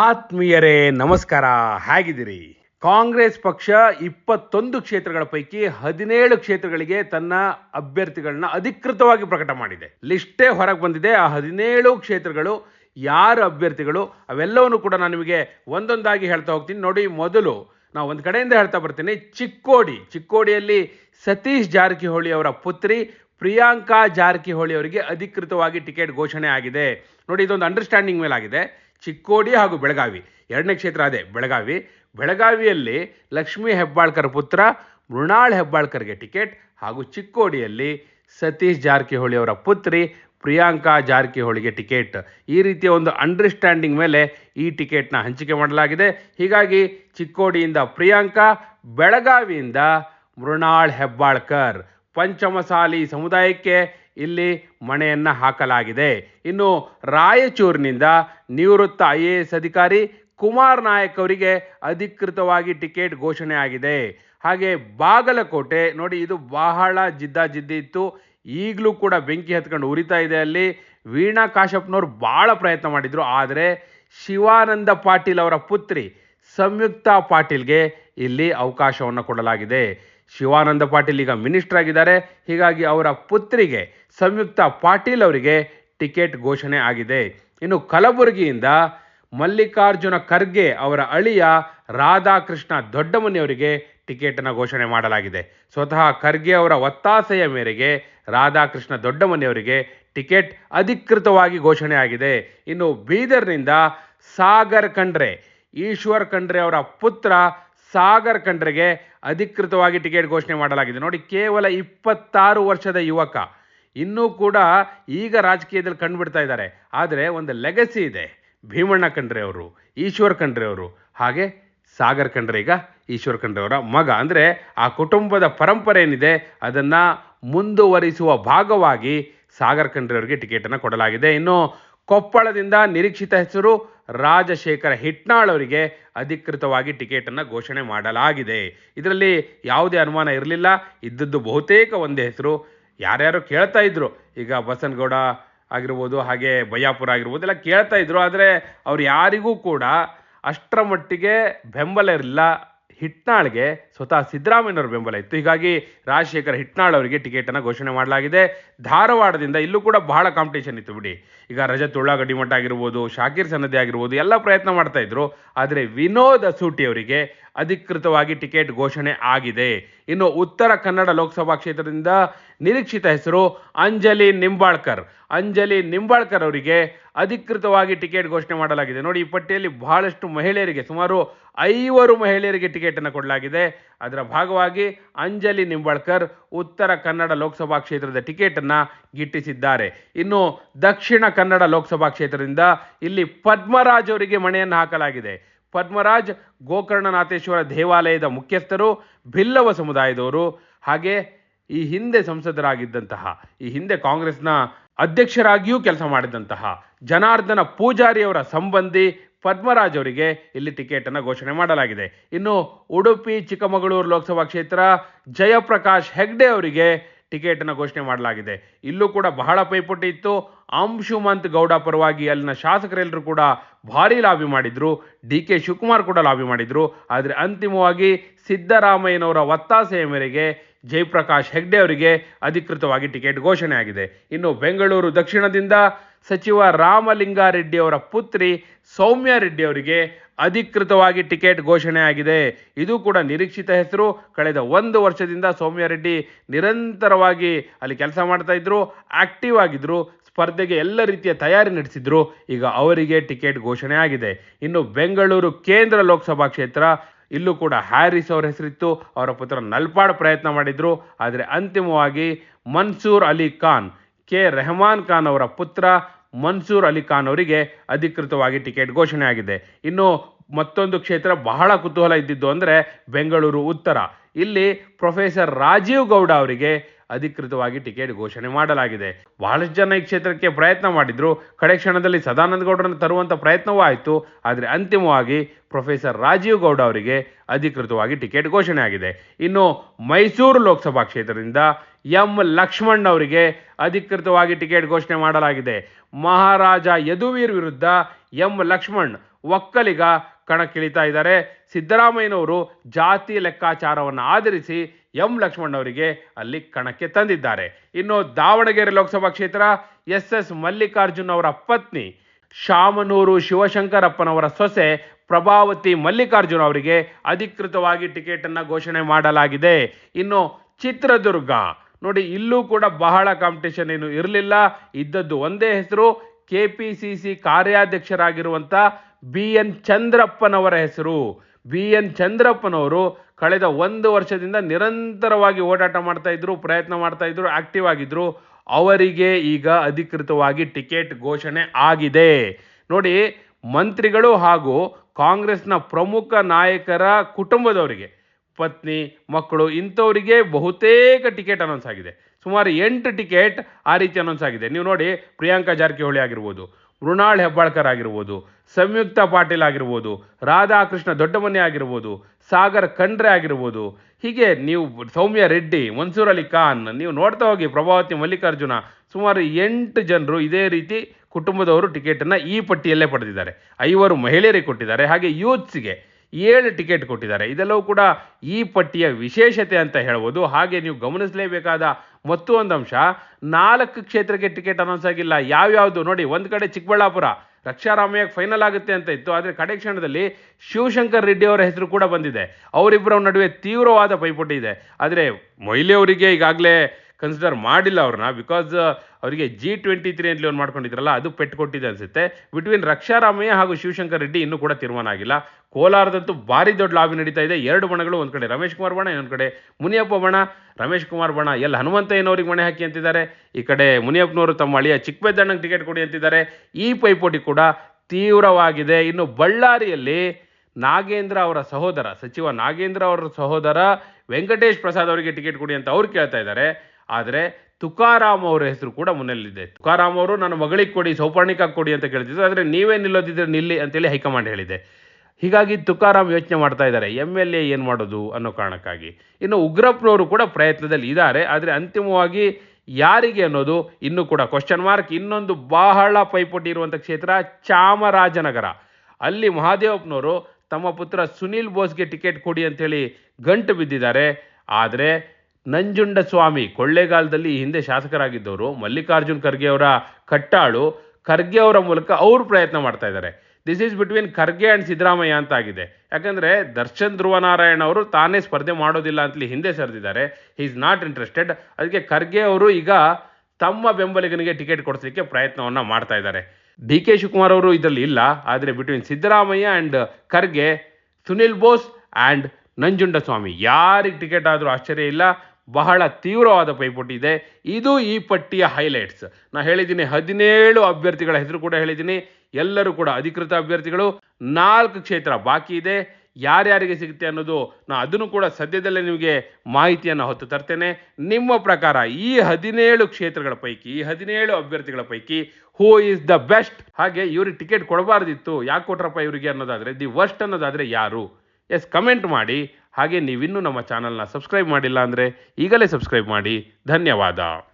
ಆತ್ಮೀಯರೇ, ನಮಸ್ಕಾರ. ಹೇಗಿದ್ದೀರಿ? ಕಾಂಗ್ರೆಸ್ ಪಕ್ಷ ಇಪ್ಪತ್ತೊಂದು ಕ್ಷೇತ್ರಗಳ ಪೈಕಿ ಹದಿನೇಳು ಕ್ಷೇತ್ರಗಳಿಗೆ ತನ್ನ ಅಭ್ಯರ್ಥಿಗಳನ್ನ ಅಧಿಕೃತವಾಗಿ ಪ್ರಕಟ ಮಾಡಿದೆ. ಲಿಸ್ಟೇ ಹೊರಗೆ ಬಂದಿದೆ. ಆ ಹದಿನೇಳು ಕ್ಷೇತ್ರಗಳು ಯಾರು ಅಭ್ಯರ್ಥಿಗಳು ಅವೆಲ್ಲವನ್ನು ಕೂಡ ನಾನು ನಿಮಗೆ ಒಂದೊಂದಾಗಿ ಹೇಳ್ತಾ ಹೋಗ್ತೀನಿ. ನೋಡಿ, ಮೊದಲು ನಾವು ಒಂದು ಕಡೆಯಿಂದ ಹೇಳ್ತಾ ಬರ್ತೀನಿ. ಚಿಕ್ಕೋಡಿ. ಚಿಕ್ಕೋಡಿಯಲ್ಲಿ ಸತೀಶ್ ಜಾರಕಿಹೊಳಿ ಅವರ ಪುತ್ರಿ ಪ್ರಿಯಾಂಕಾ ಜಾರಕಿಹೊಳಿ ಅವರಿಗೆ ಅಧಿಕೃತವಾಗಿ ಟಿಕೆಟ್ ಘೋಷಣೆ ಆಗಿದೆ. ನೋಡಿ, ಇದೊಂದು ಅಂಡರ್ಸ್ಟ್ಯಾಂಡಿಂಗ್ ಮೇಲಾಗಿದೆ. ಚಿಕ್ಕೋಡಿ ಹಾಗೂ ಬೆಳಗಾವಿ. ಎರಡನೇ ಕ್ಷೇತ್ರ ಅದೇ, ಬೆಳಗಾವಿ. ಬೆಳಗಾವಿಯಲ್ಲಿ ಲಕ್ಷ್ಮೀ ಹೆಬ್ಬಾಳ್ಕರ್ ಪುತ್ರ, ಮೃಣಾಳ್ ಹೆಬ್ಬಾಳ್ಕರ್ಗೆ ಟಿಕೆಟ್ ಹಾಗೂ ಚಿಕ್ಕೋಡಿಯಲ್ಲಿ ಸತೀಶ್ ಜಾರಕಿಹೊಳಿ ಅವರ ಪುತ್ರಿ ಪ್ರಿಯಾಂಕಾ ಜಾರಕಿಹೊಳಿಗೆ ಟಿಕೆಟ್. ಈ ರೀತಿಯ ಒಂದು ಅಂಡರ್ಸ್ಟ್ಯಾಂಡಿಂಗ್ ಮೇಲೆ ಈ ಟಿಕೆಟ್ನ ಹಂಚಿಕೆ ಮಾಡಲಾಗಿದೆ. ಹೀಗಾಗಿ ಚಿಕ್ಕೋಡಿಯಿಂದ ಪ್ರಿಯಾಂಕಾ, ಬೆಳಗಾವಿಯಿಂದ ಮೃಣಾಳ್ ಹೆಬ್ಬಾಳ್ಕರ್. ಪಂಚಮಸಾಲಿ ಸಮುದಾಯಕ್ಕೆ ಇಲ್ಲಿ ಮಣೆಯನ್ನು ಹಾಕಲಾಗಿದೆ. ಇನ್ನು ರಾಯಚೂರಿನಿಂದ ನಿವೃತ್ತ ಐ ಎ ಎಸ್ ಅಧಿಕಾರಿ ಕುಮಾರ್ ನಾಯಕ್ ಅವರಿಗೆ ಅಧಿಕೃತವಾಗಿ ಟಿಕೆಟ್ ಘೋಷಣೆ ಆಗಿದೆ. ಹಾಗೆ ಬಾಗಲಕೋಟೆ, ನೋಡಿ ಇದು ಬಹಳ ಜಿದ್ದಾಜಿದ್ದಿ ಇತ್ತು. ಈಗಲೂ ಕೂಡ ಬೆಂಕಿ ಹತ್ಕೊಂಡು ಉರಿತಾ ಇದೆ ಅಲ್ಲಿ. ವೀಣಾ ಕಾಶಪ್ಪನವ್ರು ಭಾಳ ಪ್ರಯತ್ನ ಮಾಡಿದರು. ಆದರೆ ಶಿವಾನಂದ ಪಾಟೀಲ್ ಅವರ ಪುತ್ರಿ ಸಂಯುಕ್ತಾ ಪಾಟೀಲ್ಗೆ ಇಲ್ಲಿ ಅವಕಾಶವನ್ನು ಕೊಡಲಾಗಿದೆ. ಶಿವಾನಂದ ಪಾಟೀಲ್ ಈಗ ಮಿನಿಸ್ಟರ್ ಆಗಿದ್ದಾರೆ. ಹೀಗಾಗಿ ಅವರ ಪುತ್ರಿಗೆ ಸಂಯುಕ್ತ ಪಾಟೀಲ್ ಅವರಿಗೆ ಟಿಕೆಟ್ ಘೋಷಣೆ ಆಗಿದೆ. ಇನ್ನು ಕಲಬುರಗಿಯಿಂದ ಮಲ್ಲಿಕಾರ್ಜುನ ಖರ್ಗೆ ಅವರ ಅಳಿಯ ರಾಧಾಕೃಷ್ಣ ದೊಡ್ಡಮನಿ ಅವರಿಗೆ ಟಿಕೆಟನ್ನು ಘೋಷಣೆ ಮಾಡಲಾಗಿದೆ. ಸ್ವತಃ ಖರ್ಗೆ ಅವರ ಒತ್ತಾಸೆಯ ಮೇರೆಗೆ ರಾಧಾಕೃಷ್ಣ ದೊಡ್ಡಮನಿ ಅವರಿಗೆ ಟಿಕೆಟ್ ಅಧಿಕೃತವಾಗಿ ಘೋಷಣೆ ಆಗಿದೆ. ಇನ್ನು ಬೀದರ್ನಿಂದ ಸಾಗರ್ ಖಂಡ್ರೆ, ಈಶ್ವರ್ ಖಂಡ್ರೆ ಅವರ ಪುತ್ರ ಸಾಗರ್ ಖಂಡ್ರೆಗೆ ಅಧಿಕೃತವಾಗಿ ಟಿಕೆಟ್ ಘೋಷಣೆ ಮಾಡಲಾಗಿದೆ. ನೋಡಿ, ಕೇವಲ ಇಪ್ಪತ್ತಾರು ವರ್ಷದ ಯುವಕ. ಇನ್ನೂ ಕೂಡ ಈಗ ರಾಜಕೀಯದಲ್ಲಿ ಕಂಡುಬಿಡ್ತಾ ಇದ್ದಾರೆ. ಆದರೆ ಒಂದು ಲೆಗಸಿ ಇದೆ. ಭೀಮಣ್ಣ ಖಂಡ್ರೆ ಅವರು, ಈಶ್ವರ್ ಖಂಡ್ರೆ ಅವರು, ಹಾಗೆ ಸಾಗರ್ ಖಂಡ್ರೆ ಈಗ ಈಶ್ವರ್ ಖಂಡ್ರೆ ಅವರ ಮಗ. ಅಂದರೆ ಆ ಕುಟುಂಬದ ಪರಂಪರೆ ಏನಿದೆ, ಅದನ್ನು ಮುಂದುವರಿಸುವ ಭಾಗವಾಗಿ ಸಾಗರ್ ಖಂಡ್ರೆ ಅವರಿಗೆ ಟಿಕೆಟನ್ನು ಕೊಡಲಾಗಿದೆ. ಇನ್ನು ಕೊಪ್ಪಳದಿಂದ ನಿರೀಕ್ಷಿತ ಹೆಸರು ರಾಜಶೇಖರ ಹಿಟ್ನಾಳ್ ಅವರಿಗೆ ಅಧಿಕೃತವಾಗಿ ಟಿಕೆಟನ್ನು ಘೋಷಣೆ ಮಾಡಲಾಗಿದೆ. ಇದರಲ್ಲಿ ಯಾವುದೇ ಅನುಮಾನ ಇರಲಿಲ್ಲ. ಇದ್ದದ್ದು ಬಹುತೇಕ ಒಂದೇ ಹೆಸರು. ಯಾರ್ಯಾರು ಕೇಳ್ತಾ ಇದ್ರು. ಈಗ ಬಸನಗೌಡ ಆಗಿರ್ಬೋದು, ಹಾಗೆ ಬಯ್ಯಾಪುರ ಆಗಿರ್ಬೋದು ಎಲ್ಲ ಕೇಳ್ತಾ ಇದ್ರು. ಆದರೆ ಅವ್ರು ಯಾರಿಗೂ ಕೂಡ ಅಷ್ಟರ ಮಟ್ಟಿಗೆ ಬೆಂಬಲ ಇರಲಿಲ್ಲ. ಹಿಟ್ನಾಳ್ಗೆ ಸ್ವತಃ ಸಿದ್ದರಾಮಯ್ಯನವ್ರ ಬೆಂಬಲ ಇತ್ತು. ಹೀಗಾಗಿ ರಾಜಶೇಖರ್ ಹಿಟ್ನಾಳ್ ಅವರಿಗೆ ಟಿಕೆಟನ್ನು ಘೋಷಣೆ ಮಾಡಲಾಗಿದೆ. ಧಾರವಾಡದಿಂದ ಇಲ್ಲೂ ಕೂಡ ಬಹಳ ಕಾಂಪಿಟೇಷನ್ ಇತ್ತು ಬಿಡಿ. ಈಗ ರಜತ್ ಉಳ್ಳಾಗಡ್ಡಿ ಮಠ ಆಗಿರ್ಬೋದು, ಶಾಕಿರ್ ಸನ್ನದಿ ಆಗಿರ್ಬೋದು, ಎಲ್ಲ ಪ್ರಯತ್ನ ಮಾಡ್ತಾ ಇದ್ರು. ಆದರೆ ವಿನೋದ್ ಅಸೂಟಿ ಅವರಿಗೆ ಅಧಿಕೃತವಾಗಿ ಟಿಕೆಟ್ ಘೋಷಣೆ ಆಗಿದೆ. ಇನ್ನು ಉತ್ತರ ಕನ್ನಡ ಲೋಕಸಭಾ ಕ್ಷೇತ್ರದಿಂದ ನಿರೀಕ್ಷಿತ ಹೆಸರು ಅಂಜಲಿ ನಿಂಬಾಳ್ಕರ್. ಅಂಜಲಿ ನಿಂಬಾಳ್ಕರ್ ಅವರಿಗೆ ಅಧಿಕೃತವಾಗಿ ಟಿಕೆಟ್ ಘೋಷಣೆ ಮಾಡಲಾಗಿದೆ. ನೋಡಿ, ಈ ಪಟ್ಟಿಯಲ್ಲಿ ಬಹಳಷ್ಟು ಮಹಿಳೆಯರಿಗೆ ಸುಮಾರು ಐವರು ಮಹಿಳೆಯರಿಗೆ ಟಿಕೆಟನ್ನು ಕೊಡಲಾಗಿದೆ. ಅದರ ಭಾಗವಾಗಿ ಅಂಜಲಿ ನಿಂಬಾಳ್ಕರ್ ಉತ್ತರ ಕನ್ನಡ ಲೋಕಸಭಾ ಕ್ಷೇತ್ರದ ಟಿಕೆಟನ್ನು ಗಿಟ್ಟಿಸಿದ್ದಾರೆ. ಇನ್ನು ದಕ್ಷಿಣ ಕನ್ನಡ ಲೋಕಸಭಾ ಕ್ಷೇತ್ರದಿಂದ ಇಲ್ಲಿ ಪದ್ಮರಾಜ್ ಅವರಿಗೆ ಮಣೆಯನ್ನು ಹಾಕಲಾಗಿದೆ. ಪದ್ಮರಾಜ್ ಗೋಕರ್ಣನಾಥೇಶ್ವರ ದೇವಾಲಯದ ಮುಖ್ಯಸ್ಥರು ಭಿಲ್ಲವ ಸಮುದಾಯದವರು, ಹಾಗೆ ಈ ಹಿಂದೆ ಸಂಸದರಾಗಿದ್ದಂತಹ, ಈ ಹಿಂದೆ ಕಾಂಗ್ರೆಸ್ನ ಅಧ್ಯಕ್ಷರಾಗಿಯೂ ಕೆಲಸ ಮಾಡಿದಂತಹ ಜನಾರ್ದನ ಪೂಜಾರಿ ಅವರ ಸಂಬಂಧಿ ಪದ್ಮರಾಜ್ ಅವರಿಗೆ ಇಲ್ಲಿ ಟಿಕೆಟನ್ನು ಘೋಷಣೆ ಮಾಡಲಾಗಿದೆ. ಇನ್ನು ಉಡುಪಿ, ಚಿಕ್ಕಮಗಳೂರು ಲೋಕಸಭಾ ಕ್ಷೇತ್ರ ಜಯಪ್ರಕಾಶ್ ಹೆಗ್ಡೆ ಅವರಿಗೆ ಟಿಕೆಟನ್ನು ಘೋಷಣೆ ಮಾಡಲಾಗಿದೆ. ಇಲ್ಲೂ ಕೂಡ ಬಹಳ ಪೈಪೋಟಿ ಇತ್ತು. ಅಂಶುಮಂತ್ ಗೌಡ ಪರವಾಗಿ ಅಲ್ಲಿನ ಶಾಸಕರೆಲ್ಲರೂ ಕೂಡ ಭಾರಿ ಲಾಬಿ ಮಾಡಿದ್ರು. ಡಿ ಕೆ ಶಿವಕುಮಾರ್ ಕೂಡ ಲಾಬಿ ಮಾಡಿದ್ರು. ಆದರೆ ಅಂತಿಮವಾಗಿ ಸಿದ್ದರಾಮಯ್ಯನವರ ಒತ್ತಾಸೆಯ ಮೇರೆಗೆ ಜಯಪ್ರಕಾಶ್ ಹೆಗ್ಡೆ ಅವರಿಗೆ ಅಧಿಕೃತವಾಗಿ ಟಿಕೆಟ್ ಘೋಷಣೆ ಆಗಿದೆ. ಇನ್ನು ಬೆಂಗಳೂರು ದಕ್ಷಿಣದಿಂದ ಸಚಿವ ರಾಮಲಿಂಗಾರೆಡ್ಡಿ ಅವರ ಪುತ್ರಿ ಸೌಮ್ಯ ರೆಡ್ಡಿ ಅವರಿಗೆ ಅಧಿಕೃತವಾಗಿ ಟಿಕೆಟ್ ಘೋಷಣೆ ಆಗಿದೆ. ಇದು ಕೂಡ ನಿರೀಕ್ಷಿತ ಹೆಸರು. ಕಳೆದ ಒಂದು ವರ್ಷದಿಂದ ಸೌಮ್ಯ ರೆಡ್ಡಿ ನಿರಂತರವಾಗಿ ಅಲ್ಲಿ ಕೆಲಸ ಮಾಡ್ತಾ ಇದ್ರು, ಆಕ್ಟಿವ್ ಆಗಿದ್ರು, ಸ್ಪರ್ಧೆಗೆ ಎಲ್ಲ ರೀತಿಯ ತಯಾರಿ ನಡೆಸಿದ್ರು. ಈಗ ಅವರಿಗೆ ಟಿಕೆಟ್ ಘೋಷಣೆ ಆಗಿದೆ. ಇನ್ನು ಬೆಂಗಳೂರು ಕೇಂದ್ರ ಲೋಕಸಭಾ ಕ್ಷೇತ್ರ, ಇಲ್ಲೂ ಕೂಡ ಹ್ಯಾರಿಸ್ ಅವರ ಹೆಸರಿತ್ತು. ಅವರ ಪುತ್ರ ನಲ್ಪಾಡ್ ಪ್ರಯತ್ನ ಮಾಡಿದ್ರು. ಆದರೆ ಅಂತಿಮವಾಗಿ ಮನ್ಸೂರ್ ಅಲಿ ಖಾನ್, ಕೆ. ರೆಹಮಾನ್ ಖಾನ್ ಅವರ ಪುತ್ರ ಮನ್ಸೂರ್ ಅಲಿ ಖಾನ್ ಅವರಿಗೆ ಅಧಿಕೃತವಾಗಿ ಟಿಕೆಟ್ ಘೋಷಣೆ ಆಗಿದೆ. ಇನ್ನು ಮತ್ತೊಂದು ಕ್ಷೇತ್ರ ಬಹಳ ಕುತೂಹಲ ಇದ್ದಿದ್ದು ಅಂದರೆ ಬೆಂಗಳೂರು ಉತ್ತರ. ಇಲ್ಲಿ ಪ್ರೊಫೆಸರ್ ರಾಜೀವ್ ಗೌಡ ಅವರಿಗೆ ಅಧಿಕೃತವಾಗಿ ಟಿಕೆಟ್ ಘೋಷಣೆ ಮಾಡಲಾಗಿದೆ. ಬಹಳಷ್ಟು ಜನ ಈ ಕ್ಷೇತ್ರಕ್ಕೆ ಪ್ರಯತ್ನ ಮಾಡಿದ್ರು. ಕಡೆ ಕ್ಷಣದಲ್ಲಿ ಸದಾನಂದ ಗೌಡರನ್ನು ತರುವಂಥ ಪ್ರಯತ್ನವೂ ಆಯಿತು. ಆದರೆ ಅಂತಿಮವಾಗಿ ಪ್ರೊಫೆಸರ್ ರಾಜೀವ್ ಗೌಡ ಅವರಿಗೆ ಅಧಿಕೃತವಾಗಿ ಟಿಕೆಟ್ ಘೋಷಣೆ ಆಗಿದೆ. ಇನ್ನು ಮೈಸೂರು ಲೋಕಸಭಾ ಕ್ಷೇತ್ರದಿಂದ ಎಂ. ಲಕ್ಷ್ಮಣ್ ಅವರಿಗೆ ಅಧಿಕೃತವಾಗಿ ಟಿಕೆಟ್ ಘೋಷಣೆ ಮಾಡಲಾಗಿದೆ. ಮಹಾರಾಜ ಯದುವೀರ್ ವಿರುದ್ಧ ಎಂ. ಲಕ್ಷ್ಮಣ್ ಒಕ್ಕಲಿಗ ಕಣಕ್ಕಿಳಿತಾ ಇದ್ದಾರೆ. ಸಿದ್ದರಾಮಯ್ಯನವರು ಜಾತಿ ಲೆಕ್ಕಾಚಾರವನ್ನು ಆಧರಿಸಿ ಎಂ ಲಕ್ಷ್ಮಣ್ ಅವರಿಗೆ ಅಲ್ಲಿ ಕಣಕ್ಕೆ ತಂದಿದ್ದಾರೆ. ಇನ್ನು ದಾವಣಗೆರೆ ಲೋಕಸಭಾ ಕ್ಷೇತ್ರ ಎಸ್ ಎಸ್ ಮಲ್ಲಿಕಾರ್ಜುನ್ ಅವರ ಪತ್ನಿ ಶಾಮನೂರು ಶಿವಶಂಕರಪ್ಪನವರ ಸೊಸೆ ಪ್ರಭಾವತಿ ಮಲ್ಲಿಕಾರ್ಜುನ್ ಅವರಿಗೆ ಅಧಿಕೃತವಾಗಿ ಟಿಕೆಟನ್ನು ಘೋಷಣೆ ಮಾಡಲಾಗಿದೆ. ಇನ್ನು ಚಿತ್ರದುರ್ಗ, ನೋಡಿ ಇಲ್ಲೂ ಕೂಡ ಬಹಳ ಕಾಂಪಿಟೇಷನ್ ಏನು ಇರಲಿಲ್ಲ. ಇದ್ದದ್ದು ಒಂದೇ ಹೆಸರು ಕೆ ಪಿ ಸಿ ಸಿ ಕಾರ್ಯಾಧ್ಯಕ್ಷರಾಗಿರುವಂಥ ಬಿ ಎನ್ ಚಂದ್ರಪ್ಪನವರ ಹೆಸರು. ಬಿ ಎನ್ ಚಂದ್ರಪ್ಪನವರು ಕಳೆದ ಒಂದು ವರ್ಷದಿಂದ ನಿರಂತರವಾಗಿ ಓಡಾಟ ಮಾಡ್ತಾ ಇದ್ರು, ಪ್ರಯತ್ನ ಮಾಡ್ತಾ ಇದ್ರು ಆಕ್ಟಿವ್ ಆಗಿದ್ರು. ಅವರಿಗೆ ಈಗ ಅಧಿಕೃತವಾಗಿ ಟಿಕೆಟ್ ಘೋಷಣೆ ಆಗಿದೆ. ನೋಡಿ, ಮಂತ್ರಿಗಳು ಹಾಗೂ ಕಾಂಗ್ರೆಸ್ನ ಪ್ರಮುಖ ನಾಯಕರ ಕುಟುಂಬದವರಿಗೆ, ಪತ್ನಿ, ಮಕ್ಕಳು ಇಂಥವರಿಗೆ ಬಹುತೇಕ ಟಿಕೆಟ್ ಅನೌನ್ಸ್ ಆಗಿದೆ. ಸುಮಾರು ಎಂಟು ಟಿಕೆಟ್ ಆ ರೀತಿ ಅನೌನ್ಸ್ ಆಗಿದೆ. ನೀವು ನೋಡಿ, ಪ್ರಿಯಾಂಕಾ ಜಾರಕಿಹೊಳಿ ಆಗಿರ್ಬೋದು, ಮೃಣಾಳ್ ಹೆಬ್ಬಾಳ್ಕರ್ ಆಗಿರ್ಬೋದು, ಸಂಯುಕ್ತ ಪಾಟೀಲ್ ಆಗಿರ್ಬೋದು, ರಾಧಾಕೃಷ್ಣ ದೊಡ್ಡಮನೆ ಆಗಿರ್ಬೋದು, ಸಾಗರ್ ಖಂಡ್ರೆ ಆಗಿರ್ಬೋದು, ಹೀಗೆ ನೀವು ಸೌಮ್ಯ ರೆಡ್ಡಿ, ಮನ್ಸೂರ್ ಅಲಿ ಖಾನ್, ನೀವು ನೋಡ್ತಾ ಹೋಗಿ ಪ್ರಭಾವತಿ ಮಲ್ಲಿಕಾರ್ಜುನ, ಸುಮಾರು ಎಂಟು ಜನರು ಇದೇ ರೀತಿ ಕುಟುಂಬದವರು ಟಿಕೆಟನ್ನು ಈ ಪಟ್ಟಿಯಲ್ಲೇ ಪಡೆದಿದ್ದಾರೆ. ಐವರು ಮಹಿಳೆಯರಿಗೆ ಕೊಟ್ಟಿದ್ದಾರೆ. ಹಾಗೆ ಯೂತ್ಸ್ಗೆ ಏಳು ಟಿಕೆಟ್ ಕೊಟ್ಟಿದ್ದಾರೆ. ಇದೆಲ್ಲವೂ ಕೂಡ ಈ ಪಟ್ಟಿಯ ವಿಶೇಷತೆ ಅಂತ ಹೇಳ್ಬೋದು. ಹಾಗೆ ನೀವು ಗಮನಿಸಲೇಬೇಕಾದ ಮತ್ತೊಂದು ಅಂಶ, ನಾಲ್ಕು ಕ್ಷೇತ್ರಕ್ಕೆ ಟಿಕೆಟ್ ಅನೌನ್ಸ್ ಆಗಿಲ್ಲ. ಯಾವ್ಯಾವುದು? ನೋಡಿ, ಒಂದು ಕಡೆ ಚಿಕ್ಕಬಳ್ಳಾಪುರ. ರಕ್ಷಾರಾಮಯ್ಯ ಫೈನಲ್ ಆಗುತ್ತೆ ಅಂತ ಇತ್ತು. ಆದರೆ ಕಡೆ ಕ್ಷಣದಲ್ಲಿ ಶಿವಶಂಕರ್ ರೆಡ್ಡಿ ಅವರ ಹೆಸರು ಕೂಡ ಬಂದಿದೆ. ಅವರಿಬ್ಬರ ನಡುವೆ ತೀವ್ರವಾದ ಪೈಪೋಟಿ ಇದೆ. ಆದರೆ ಮೊಯ್ಲಿ ಅವರಿಗೆ ಈಗಾಗಲೇ ಕನ್ಸಿಡರ್ ಮಾಡಿಲ್ಲ ಅವ್ರನ್ನ ಬಿಕಾಸ್ ಅವರಿಗೆ ಜಿ ಟ್ವೆಂಟಿ ತ್ರೀ ಅಂತ ಒಂದು ಮಾಡ್ಕೊಂಡಿದ್ರಲ್ಲ, ಅದು ಪೆಟ್ಟು ಕೊಟ್ಟಿದೆ ಅನಿಸುತ್ತೆ. ಬಿಟ್ವೀನ್ ರಕ್ಷಾರಾಮಯ್ಯ ಹಾಗೂ ಶಿವಶಂಕರ್ ರೆಡ್ಡಿ ಇನ್ನೂ ಕೂಡ ತೀರ್ಮಾನ ಆಗಿಲ್ಲ. ಕೋಲಾರದಂತೂ ಭಾರಿ ದೊಡ್ಡ ಲಾಬಿ ನಡೀತಾ ಇದೆ. ಎರಡು ಬಣಗಳು ಒಂದು ಕಡೆ ರಮೇಶ್ ಕುಮಾರ್ ಬಣ, ಇನ್ನೊಂದು ಕಡೆ ಮುನಿಯಪ್ಪ ಬಣ. ರಮೇಶ್ ಕುಮಾರ್ ಬಣ ಎಲ್ಲಿ ಹನುಮಂತಯ್ಯನವ್ರಿಗೆ ಮಣೆ ಹಾಕಿ ಅಂತಿದ್ದಾರೆ. ಈ ಕಡೆ ಮುನಿಯಪ್ಪನವರು ತಮ್ಮ ಅಳಿಯ ಚಿಕ್ಕಬೆದ್ದಣ್ಣಗೆ ಟಿಕೆಟ್ ಕೊಡಿ ಅಂತಿದ್ದಾರೆ. ಈ ಪೈಪೋಟಿ ಕೂಡ ತೀವ್ರವಾಗಿದೆ. ಇನ್ನು ಬಳ್ಳಾರಿಯಲ್ಲಿ ನಾಗೇಂದ್ರ ಅವರ ಸಹೋದರ, ಸಚಿವ ನಾಗೇಂದ್ರ ಅವರ ಸಹೋದರ ವೆಂಕಟೇಶ್ ಪ್ರಸಾದ್ ಅವರಿಗೆ ಟಿಕೆಟ್ ಕೊಡಿ ಅಂತ ಅವ್ರು ಕೇಳ್ತಾ ಇದ್ದಾರೆ. ಆದರೆ ತುಕಾರಾಮ್ ಅವರ ಹೆಸರು ಕೂಡ ಮುನ್ನೆಲ್ಲಿದೆ ತುಕಾರಾಮ್ ಅವರು, ನನ್ನ ಮಗಳಿಗೆ ಕೊಡಿ, ಸೌಪರ್ಣಿಕಾಗಿ ಕೊಡಿ ಅಂತ ಕೇಳ್ತಿದ್ರು. ಆದರೆ ನೀವೇ ನಿಲ್ಲೋದಿದ್ರೆ ನಿಲ್ಲಿ ಅಂತೇಳಿ ಹೈಕಮಾಂಡ್ ಹೇಳಿದೆ. ಹೀಗಾಗಿ ತುಕಾರಾಮ್ ಯೋಚನೆ ಮಾಡ್ತಾ ಇದ್ದಾರೆ. ಎಂ ಎಲ್ ಎ ಏನು ಮಾಡೋದು ಅನ್ನೋ ಕಾರಣಕ್ಕಾಗಿ. ಇನ್ನು ಉಗ್ರಪ್ಪನವರು ಕೂಡ ಪ್ರಯತ್ನದಲ್ಲಿ ಇದ್ದಾರೆ. ಆದರೆ ಅಂತಿಮವಾಗಿ ಯಾರಿಗೆ ಅನ್ನೋದು ಇನ್ನೂ ಕೂಡ ಕ್ವಶನ್ ಮಾರ್ಕ್ ಇನ್ನೊಂದು ಬಹಳ ಪೈಪೋಟಿ ಇರುವಂಥ ಕ್ಷೇತ್ರ ಚಾಮರಾಜನಗರ. ಅಲ್ಲಿ ಮಹಾದೇವಪ್ಪನವರು ತಮ್ಮ ಪುತ್ರ ಸುನೀಲ್ ಬೋಸ್ಗೆ ಟಿಕೆಟ್ ಕೊಡಿ ಅಂಥೇಳಿ ಗಂಟು ಬಿದ್ದಿದ್ದಾರೆ. ಆದರೆ ನಂಜುಂಡಸ್ವಾಮಿ ಕೊಳ್ಳೇಗಾಲದಲ್ಲಿ ಈ ಹಿಂದೆ ಶಾಸಕರಾಗಿದ್ದವರು ಮಲ್ಲಿಕಾರ್ಜುನ್ ಖರ್ಗೆ ಅವರ ಕಟ್ಟಾಳು. ಖರ್ಗೆ ಅವರ ಮೂಲಕ ಅವರು ಪ್ರಯತ್ನ ಮಾಡ್ತಾ ಇದ್ದಾರೆ. This is between Kharge and Siddaramaiah ಅಂತ ಆಗಿದೆ ಯಾಕಂದರೆ ದರ್ಶನ್ ಧ್ರುವನಾರಾಯಣ ಅವರು ತಾನೇ ಸ್ಪರ್ಧೆ ಮಾಡೋದಿಲ್ಲ ಅಂತಲೇ ಹಿಂದೆ ಸರಿದಿದ್ದಾರೆ. ಹಿ ಈಸ್ ನಾಟ್ ಇಂಟ್ರೆಸ್ಟೆಡ್ ಅದಕ್ಕೆ ಖರ್ಗೆ ಅವರು ಈಗ ತಮ್ಮ ಬೆಂಬಲಿಗನಿಗೆ ಟಿಕೆಟ್ ಕೊಡಿಸಲಿಕ್ಕೆ ಪ್ರಯತ್ನವನ್ನು ಮಾಡ್ತಾ ಇದ್ದಾರೆ. ಡಿ ಕೆ ಶಿವಕುಮಾರ್ ಅವರು ಇದರಲ್ಲಿ ಇಲ್ಲ. ಆದರೆ between Siddaramaiah and Kharge, Sunil Bose and Nanjundaswamy ಯಾರಿಗೆ ಟಿಕೆಟ್ ಆದರೂ ಆಶ್ಚರ್ಯ ಇಲ್ಲ. ಬಹಳ ತೀವ್ರವಾದ ಪೈಪೋಟಿ ಇದೆ. ಇದು ಈ ಪಟ್ಟಿಯ ಹೈಲೈಟ್ಸ್ ನಾ ಹೇಳಿದ್ದೀನಿ ಹದಿನೇಳು ಅಭ್ಯರ್ಥಿಗಳ ಹೆಸರು ಕೂಡ ಹೇಳಿದ್ದೀನಿ. ಎಲ್ಲರೂ ಕೂಡ ಅಧಿಕೃತ ಅಭ್ಯರ್ಥಿಗಳು. ನಾಲ್ಕು ಕ್ಷೇತ್ರ ಬಾಕಿ ಇದೆ. ಯಾರ್ಯಾರಿಗೆ ಸಿಗುತ್ತೆ ಅನ್ನೋದು ನಾ ಅದನ್ನು ಕೂಡ ಸದ್ಯದಲ್ಲೇ ನಿಮಗೆ ಮಾಹಿತಿಯನ್ನು ಹೊತ್ತು ತರ್ತೇನೆ. ನಿಮ್ಮ ಪ್ರಕಾರ ಈ ಹದಿನೇಳು ಕ್ಷೇತ್ರಗಳ ಪೈಕಿ, ಈ ಹದಿನೇಳು ಅಭ್ಯರ್ಥಿಗಳ ಪೈಕಿ ಹೂ ಈಸ್ ದ ಬೆಸ್ಟ್ ಹಾಗೆ ಇವ್ರಿಗೆ ಟಿಕೆಟ್ ಕೊಡಬಾರ್ದಿತ್ತು, ಯಾಕೆ ಕೊಟ್ರಪ್ಪ ಇವರಿಗೆ ಅನ್ನೋದಾದರೆ ದಿ ವರ್ಸ್ಟ್ ಅನ್ನೋದಾದರೆ ಯಾರು? ಎಸ್ ಕಮೆಂಟ್ ಮಾಡಿ. ಹಾಗೆ ನೀವಿನ್ನೂ ನಮ್ಮ ಚಾನಲ್ನ ಸಬ್ಸ್ಕ್ರೈಬ್ ಮಾಡಿಲ್ಲ ಅಂದರೆ ಈಗಲೇ ಸಬ್ಸ್ಕ್ರೈಬ್ ಮಾಡಿ. ಧನ್ಯವಾದ.